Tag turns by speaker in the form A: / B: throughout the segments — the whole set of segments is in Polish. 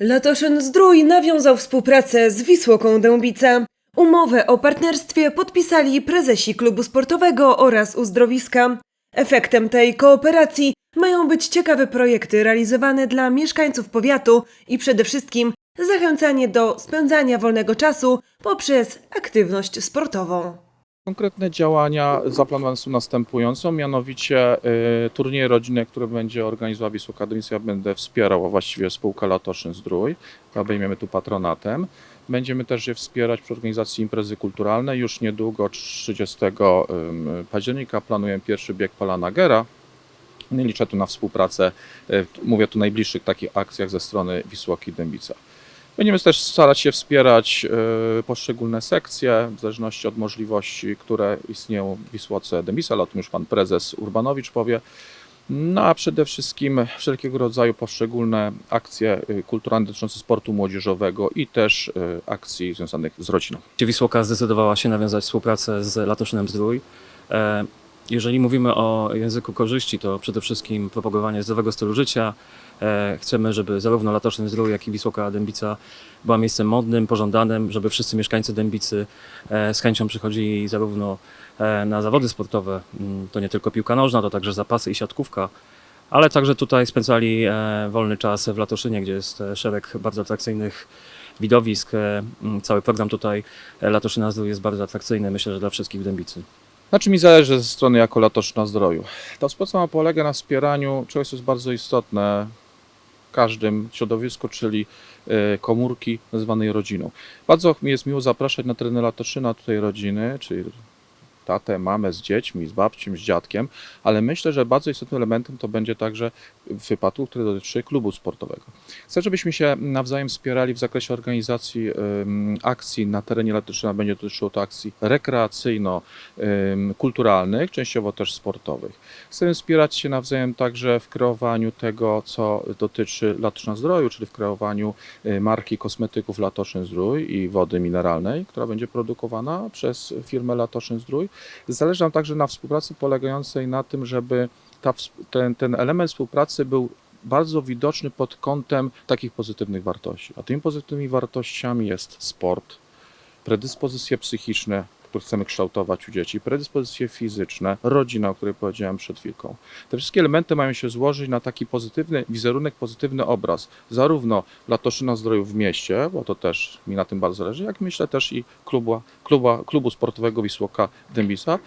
A: Latoszyn Zdrój nawiązał współpracę z Wisłoką Dębica. Umowę o partnerstwie podpisali prezesi klubu sportowego oraz uzdrowiska. Efektem tej kooperacji mają być ciekawe projekty realizowane dla mieszkańców powiatu i przede wszystkim zachęcanie do spędzania wolnego czasu poprzez aktywność sportową.
B: Konkretne działania zaplanowane są następująco, mianowicie y, turniej rodzinne, które będzie organizowała Wisła Akademicka, ja będę wspierał, a właściwie spółka Latoszyn Zdrój, obejmiemy tu patronatem. Będziemy też je wspierać przy organizacji imprezy kulturalnej. Już niedługo, 30 ym, października, planujemy pierwszy bieg Polana Gera. No Liczę tu na współpracę, y, mówię tu o najbliższych takich akcjach ze strony Wisłoki Dębica. Będziemy też starać się wspierać e, poszczególne sekcje, w zależności od możliwości, które istnieją w Wisłoce ale o tym już pan prezes Urbanowicz powie. No a przede wszystkim wszelkiego rodzaju poszczególne akcje e, kulturalne dotyczące sportu młodzieżowego i też e, akcji związanych z rodziną.
C: Wisłoka zdecydowała się nawiązać współpracę z Latoszynem Zdrój. Jeżeli mówimy o języku korzyści, to przede wszystkim propagowanie zdrowego stylu życia. E, Chcemy, żeby zarówno Latoszyn Zdrój, jak i Wisłoka Dębica była miejscem modnym, pożądanym, żeby wszyscy mieszkańcy Dębicy e, z chęcią przychodzili zarówno e, na zawody sportowe, mm, to nie tylko piłka nożna, to także zapasy i siatkówka, ale także tutaj spędzali wolny czas w Latoszynie, gdzie jest szereg bardzo atrakcyjnych widowisk. mm, Cały program tutaj Latoszyna Zdrój jest bardzo atrakcyjny, myślę, że dla wszystkich w Dębicy.
B: Na czym mi zależy ze strony jako Latoszna Zdroju? Ta współpraca polega na wspieraniu czegoś, co jest bardzo istotne w każdym środowisku, czyli e, komórki nazywanej rodziną. Bardzo mi jest miło zapraszać na tereny Latoszyna tutaj rodziny, czyli tatę, mamę z dziećmi, z babcią, z dziadkiem, ale myślę, że bardzo istotnym elementem to będzie także w wypadku, który dotyczy klubu sportowego. Chcę, żebyśmy się nawzajem wspierali w zakresie organizacji akcji na terenie Latoszyna. Będzie dotyczyło to akcji rekreacyjno-kulturalnych, częściowo też sportowych. Chcemy wspierać się nawzajem także w kreowaniu tego, co dotyczy Latoszyna Zdroju, czyli w kreowaniu y, marki kosmetyków Latoszyn Zdrój i wody mineralnej, która będzie produkowana przez firmę Latoszyn Zdrój. Zależy nam także na współpracy polegającej na tym, żeby ta, ten, ten element współpracy był bardzo widoczny pod kątem takich pozytywnych wartości. A tymi pozytywnymi wartościami jest sport, predyspozycje psychiczne, które chcemy kształtować u dzieci, predyspozycje fizyczne, rodzina, o której powiedziałem przed chwilką. Te wszystkie elementy mają się złożyć na taki pozytywny wizerunek, pozytywny obraz, zarówno Latoszyna Zdroju w mieście, bo to też mi na tym bardzo zależy, jak myślę też i klubu, klubu, klubu sportowego Wisłoka Dębisa,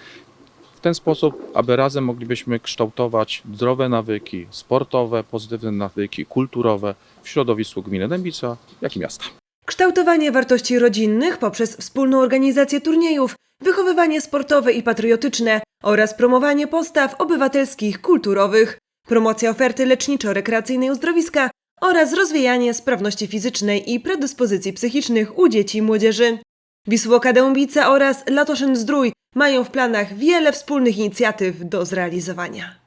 B: w ten sposób, aby razem moglibyśmy kształtować zdrowe nawyki sportowe, pozytywne nawyki kulturowe w środowisku gminy Dębica, jak i miasta.
A: Kształtowanie wartości rodzinnych poprzez wspólną organizację turniejów, wychowywanie sportowe i patriotyczne oraz promowanie postaw obywatelskich, kulturowych, promocja oferty leczniczo-rekreacyjnej uzdrowiska oraz rozwijanie sprawności fizycznej i predyspozycji psychicznych u dzieci i młodzieży. Wisłoka Dębica oraz Latoszyn Zdrój mają w planach wiele wspólnych inicjatyw do zrealizowania.